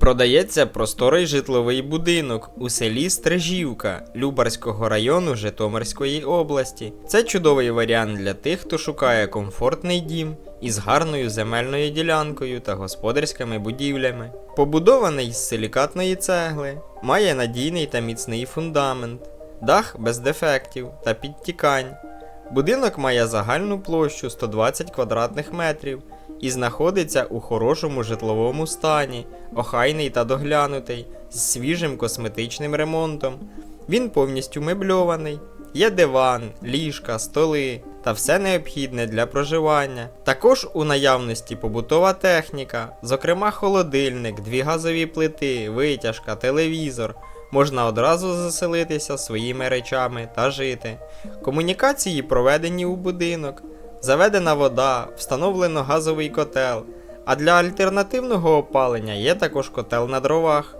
Продається просторий житловий будинок у селі Стрижівка Любарського району Житомирської області. Це чудовий варіант для тих, хто шукає комфортний дім із гарною земельною ділянкою та господарськими будівлями. Побудований з силікатної цегли, має надійний та міцний фундамент, дах без дефектів та підтікань. Будинок має загальну площу 120 квадратних метрів і знаходиться у хорошому житловому стані, охайний та доглянутий, з свіжим косметичним ремонтом. Він повністю мебльований. Є диван, ліжка, столи та все необхідне для проживання. Також у наявності побутова техніка, зокрема холодильник, дві газові плити, витяжка, телевізор. Можна одразу заселитися своїми речами та жити. Комунікації проведені у будинок, заведена вода, встановлено газовий котел, а для альтернативного опалення є також котел на дровах.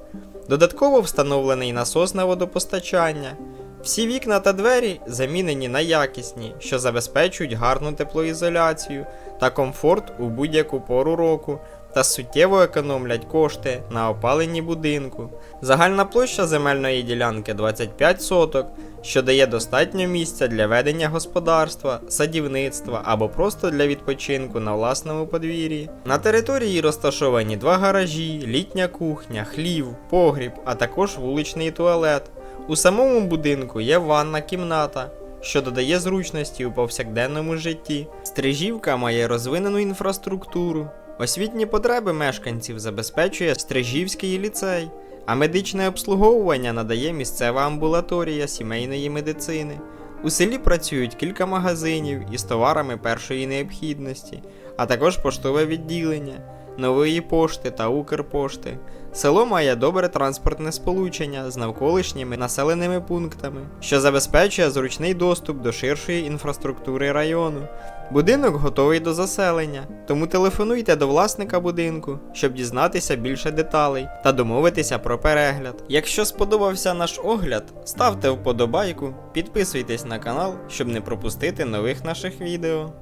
Додатково встановлений насос на водопостачання. Всі вікна та двері замінені на якісні, що забезпечують гарну теплоізоляцію та комфорт у будь-яку пору року та суттєво економлять кошти на опаленні будинку. Загальна площа земельної ділянки 25 соток, що дає достатньо місця для ведення господарства, садівництва або просто для відпочинку на власному подвір'ї. На території розташовані два гаражі, літня кухня, хлів, погріб, а також вуличний туалет. У самому будинку є ванна кімната, що додає зручності у повсякденному житті. Стрижівка має розвинену інфраструктуру. Освітні потреби мешканців забезпечує Стрижівський ліцей, а медичне обслуговування надає місцева амбулаторія сімейної медицини. У селі працюють кілька магазинів із товарами першої необхідності, а також поштове відділення, нової пошти та Укрпошти. Село має добре транспортне сполучення з навколишніми населеними пунктами, що забезпечує зручний доступ до ширшої інфраструктури району. Будинок готовий до заселення, тому телефонуйте до власника будинку, щоб дізнатися більше деталей та домовитися про перегляд. Якщо сподобався наш огляд, ставте вподобайку, підписуйтесь на канал, щоб не пропустити нових наших відео.